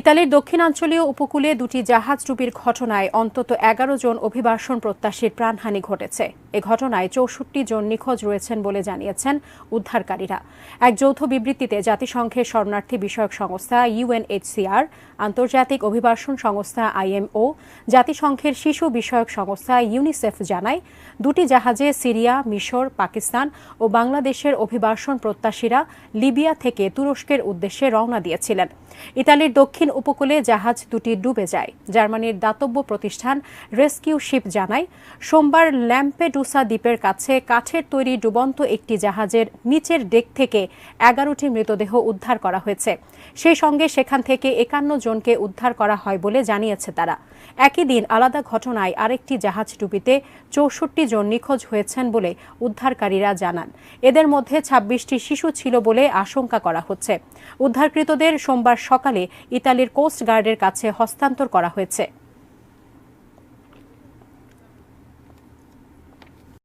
ইতালির দক্ষিণাঞ্চলীয় উপকূলে দুটি জাহাজ ডুবির ঘটনায় অন্তত এগারো জন অভিবাসন প্রত্যাশীর প্রাণহানি ঘটেছে। এ ঘটনায় চৌষট্টি জন নিখোঁজ রয়েছেন বলে জানিয়েছেন উদ্ধারকারীরা। এক যৌথ বিবৃতিতে জাতিসংঘের শরণার্থী বিষয়ক সংস্থা ইউএনএইচসিআর, আন্তর্জাতিক অভিবাসন সংস্থা আইএমও, জাতিসংঘের শিশু বিষয়ক সংস্থা ইউনিসেফ জানায়, দুটি জাহাজে সিরিয়া, মিশর, পাকিস্তান ও বাংলাদেশের অভিবাসন প্রত্যাশীরা লিবিয়া থেকে তুরস্কের উদ্দেশ্যে রওনা দিয়েছিলেন। ইতালির দক্ষিণ উপকূলে জাহাজ দুটি ডুবে যায়। জার্মানির দাতব্য প্রতিষ্ঠান রেস্কিউ শিপ জানায়, সোমবার ল্যাম্পেডুসা দ্বীপের কাছে কাঠের তৈরি ডুবন্ত একটি জাহাজের নিচের ডেক থেকে এগারোটি মৃতদেহ উদ্ধার করা হয়েছে। সেই সঙ্গে সেখান থেকে একান্ন জনকে উদ্ধার করা হয় বলে জানিয়েছে তারা। একই দিন আলাদা ঘটনায় আরেকটি জাহাজ ডুবিতে চৌষট্টি জন নিখোঁজ হয়েছেন বলে উদ্ধারকারীরা জানান। এদের মধ্যে ছাব্বিশটি শিশু ছিল বলে আশঙ্কা করা হচ্ছে। উদ্ধারকৃতদের সোমবার সকালে ইতালির কোস্ট গার্ডের কাছে হস্তান্তর করা হয়েছে।